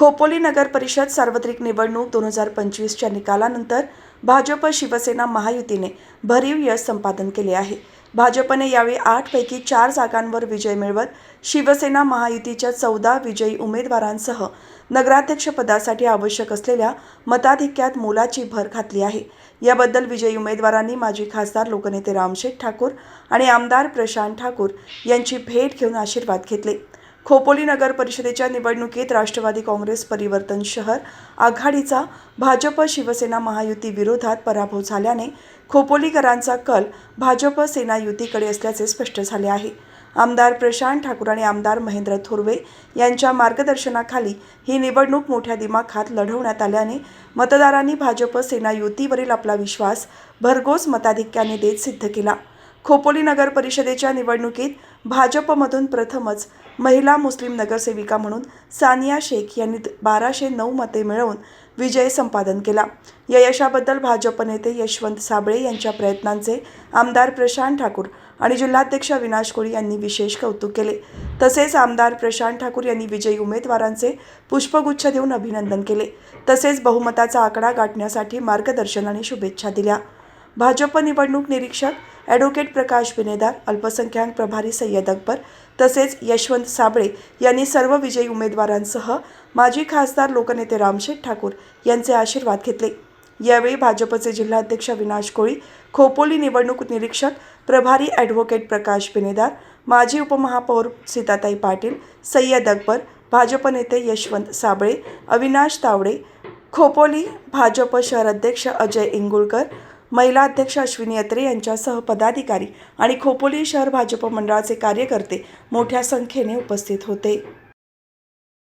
खोपोली नगर परिषद सार्वत्रिक निवडणूक दोन हजार पंचवीसच्या निकालानंतर भाजप शिवसेना महायुतीने भरीव यश संपादन केले आहे. भाजपने यावेळी आठपैकी चार जागांवर विजय मिळवत शिवसेना महायुतीच्या चौदा विजयी उमेदवारांसह नगराध्यक्षपदासाठी आवश्यक असलेल्या मताधिक्यात मोलाची भर घातली आहे. याबद्दल विजयी उमेदवारांनी माजी खासदार लोकनेते रामशेठ ठाकूर आणि आमदार प्रशांत ठाकूर यांची भेट घेऊन आशीर्वाद घेतले. खोपोली नगर परिषदेच्या निवडणुकीत राष्ट्रवादी काँग्रेस परिवर्तन शहर आघाडीचा भाजप शिवसेना महायुती विरोधात पराभव झाल्याने खोपोलीकरांचा कल भाजप सेना युतीकडे असल्याचे स्पष्ट झाले आहे. आमदार प्रशांत ठाकूर आणि आमदार महेंद्र थोरवे यांच्या मार्गदर्शनाखाली ही निवडणूक मोठ्या दिमाखात लढवण्यात आल्याने मतदारांनी भाजप सेना युतीवरील आपला विश्वास भरघोस मताधिक्याने देत सिद्ध केला. खोपोली नगर परिषदेच्या निवडणुकीत भाजपमधून प्रथमच महिला मुस्लिम नगरसेविका म्हणून सानिया शेख यांनी बाराशे नऊ मते मिळवून विजय संपादन केला. या यशाबद्दल भाजप नेते यशवंत साबळे यांच्या प्रयत्नांचे आमदार प्रशांत ठाकूर आणि जिल्हाध्यक्ष विनाश कोळी यांनी विशेष कौतुक केले. तसेच आमदार प्रशांत ठाकूर यांनी विजयी उमेदवारांचे पुष्पगुच्छ देऊन अभिनंदन केले. तसेच बहुमताचा आकडा गाठण्यासाठी मार्गदर्शन आणि शुभेच्छा दिल्या. भाजप निवडणूक निरीक्षक ॲडव्होकेट प्रकाश बिनेदार अल्पसंख्याक प्रभारी सय्यद अकबर तसेच यशवंत साबळे यांनी सर्व विजयी उमेदवारांसह माजी खासदार लोकनेते रामशेठ ठाकूर यांचे आशीर्वाद घेतले. यावेळी भाजपचे जिल्हाध्यक्ष विनाश कोळी खोपोली निवडणूक निरीक्षक प्रभारी ॲडव्होकेट प्रकाश बिनेदार माजी उपमहापौर सीताताई पाटील सय्यद अकबर भाजप नेते यशवंत साबळे अविनाश तावडे खोपोली भाजप शहर अध्यक्ष अजय इंगुळकर महिला अध्यक्ष अश्विनी अत्रे यांच्यासह पदाधिकारी आणि खोपोली शहर भाजप मंडळाचे कार्यकर्ते मोठ्या संख्येने उपस्थित होते.